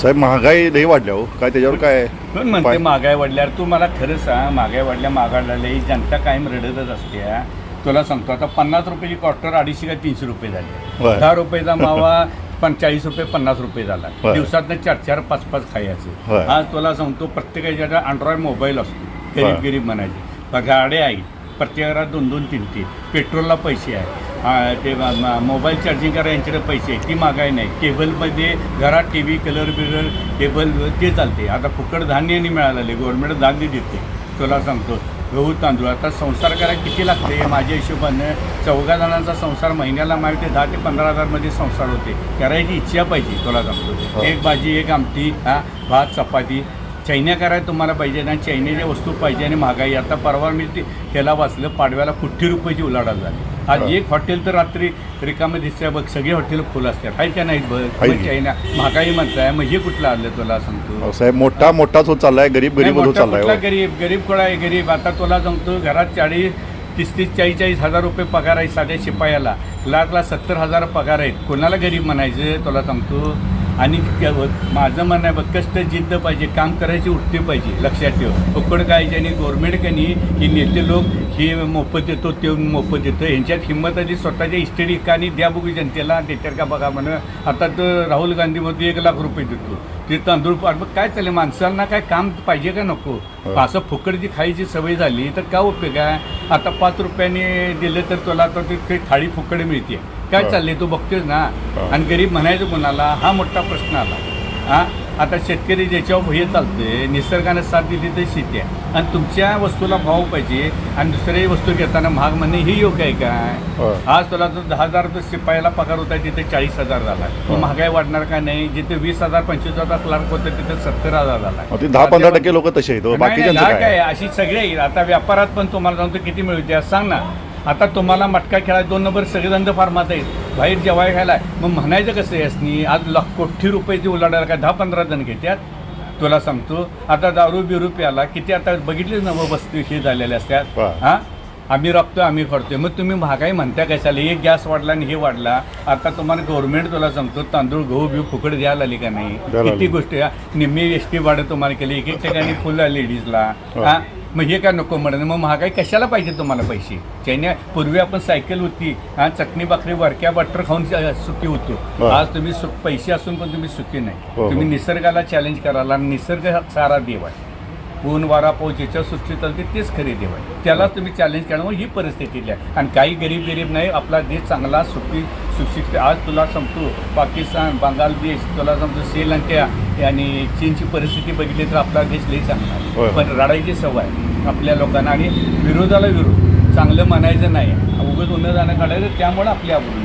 साहेब महागाई लई वाढल्या हो काय त्याच्यावर काय म्हणते पाय- महागाई वाढल्यावर तू मला खरं सांग महागाई वाढल्या महागाडल्या ही जनता कायम रडतच असते हा. तुला सांगतो आता पन्नास रुपयाची क्वार्टर अडीचशे का तीनशे रुपये झाले होय. दहा रुपयाचा मावा पण चाळीस रुपये पन्नास रुपये झाला होय. दिवसातनं चार चार पाच पाच होय. खायचे आज तुला सांगतो प्रत्येकाच्या अँड्रॉइड मोबाईल असतो होय. गरीब गरीब म्हणायचे गाड्या आहेत प्रत्येक घरात दोन दोन तीन तीन पेट्रोलला पैसे आहे ते मोबाईल चार्जिंग करा यांच्याकडे पैसे ती महागाई नाही. केबलमध्ये घरात टी व्ही कलर बिलर केबल ते चालते. आता फुकट धान्याने मिळालेले गव्हर्नमेंट धान्य देते. तुला सांगतो गहू तांदूळ आता संसार करायला किती लागते? माझ्या हिशोबानं चौघा जणांचा संसार महिन्याला माहिती दहा ते पंधरा हजारमध्ये संसार होते. करायची इच्छा पाहिजे तुला सांगतो. हो. एक भाजी एक आमटी हा भात चपाती. चैन्या करायला तुम्हाला पाहिजे ना चैन्याच्या वस्तू पाहिजे आणि महागाई. आता परवा मी ते ह्याला वाचलं पाडव्याला कुठ्ठी रुपयाची उलाढाल झाली. आज हो. एक हॉटेल तर रात्री रिकामे दिसते बघ सगळे हॉटेल फुल असतात. आहेत का नाहीत बघ महागाई म्हणताय मग हे कुठलं आलं तुला सांगतो? अहो, साहेब मोठा मोठाच होत चाललाय गरीब गरीब होत चाललाय कुठला हो. गरीब? गरीब कोणा आहे? गरीब. आता तुला सांगतो घरात चाळीस तीस तीस चाळीस चाळीस हजार रुपये पगार आहे साध्या शिपायाला. लाखला सत्तर हजार पगार आहेत. कोणाला गरीब म्हणायचं? तुला सांगतो आणि माझं म्हणणं आहे बघ कष्ट जिद्द पाहिजे काम करायची उठते पाहिजे लक्षात ठेव. फुकट गायचे आणि गव्हर्नमेंट कनी ही नेते लोक हे मोफत देतो ते मोफत देतो ह्यांच्यात हिंमत आधी स्वतःच्या इस्टेट एकाने द्या बघू जनतेला देतात का बघा म्हण आता तर राहुल गांधीमध्ये एक लाख रुपये देतो. ते तांदूळ पाठ मग काय चालेल माणसांना काय काम पाहिजे का नको? हो. असं फुकटची खायची सवय झाली तर काय उपयोग आहे? आता पाच रुपयाने दिलं तर तुला तर ते थाळी फुकट मिळते. काय हो. चाललंय तू बघतोस ना? हो. आणि गरीब म्हणायचं कोणाला हा मोठा प्रश्न आला. हा? आता शेतकरी ज्याच्यावर हे चालते निसर्गाने साथ दिली तर शेती आहे. आणि तुमच्या वस्तूला भाव पाहिजे आणि दुसऱ्या वस्तू घेताना महाग म्हणणे हे योग्य आहे काय हो. आज तुला जो दहा हजार तो शिपायाला पगार होता तिथे चाळीस हजार झाला महागाई वाढणार का नाही? जिथे वीस हजार पंचवीस हजार क्लार्क होते तिथे सत्तर हजार झाला अहो, ते दहा पंधरा टक्के लोक तसे काय? अशी सगळे. आता व्यापारात पण तुम्हाला सांगतो किती मिळते सांग ना. आता तुम्हाला मटका खेळायला दोन नंबर सगळे धंदे फार्मात आहेत बाहेर जेवाय खायला मग म्हणायचं कसं यासनी आज लाख कोटी रुपयाची उलाढायला काय दहा पंधरा जण घेतात तुला सांगतो आता दारू बिरू प्याला. किती आता बघितलेच ना वस्तू हे झालेले असतात. हा? आम्ही राखतो आम्ही करतोय मग तुम्ही महागाई म्हणता कशाला? एक गॅस वाढला आणि हे वाढला. आता तुम्हाला गव्हर्नमेंट तुला सांगतो तांदूळ गहू बिहू फुकट द्यायला आली का नाही? किती. गोष्टी. निम्मी एस टी भाडं तुम्हाला केली. एक एक ठिकाणी फुल लेडीजला हो. हा मग हे काय नको म्हणत मग महागाई कशाला पाहिजे तुम्हाला पैसे? चैन्या पूर्वी आपण सायकल होती. हा चटणी भाकरी वरक्या बटर खाऊन सुखी होतो. हो. आज तुम्ही पैसे असून पण तुम्ही सुखी नाही. हो, हो. तुम्ही निसर्गाला चॅलेंज करायला आणि निसर्ग हा सारा देव आहे. ऊन वारा पाऊस ज्याच्या सृष्टी चालते तेच खरे देव आहे त्याला तुम्ही चॅलेंज करणं ही परिस्थिती आहे. आणि काही गरीब गरीब नाही आपला देश चांगला सुखी सुशिक्षित आज तुला सांगतो पाकिस्तान बांगाल देश तुला सांगतो श्रीलंका आणि चीनची परिस्थिती बघितली तर आपला देश लई चांगला पण रडायची सवय आपल्या लोकांना. आणि विरोधाला विरोध. चांगलं म्हणायचं नाही. उगत उन्हा जाणं काढायचं त्यामुळे आपली आबरू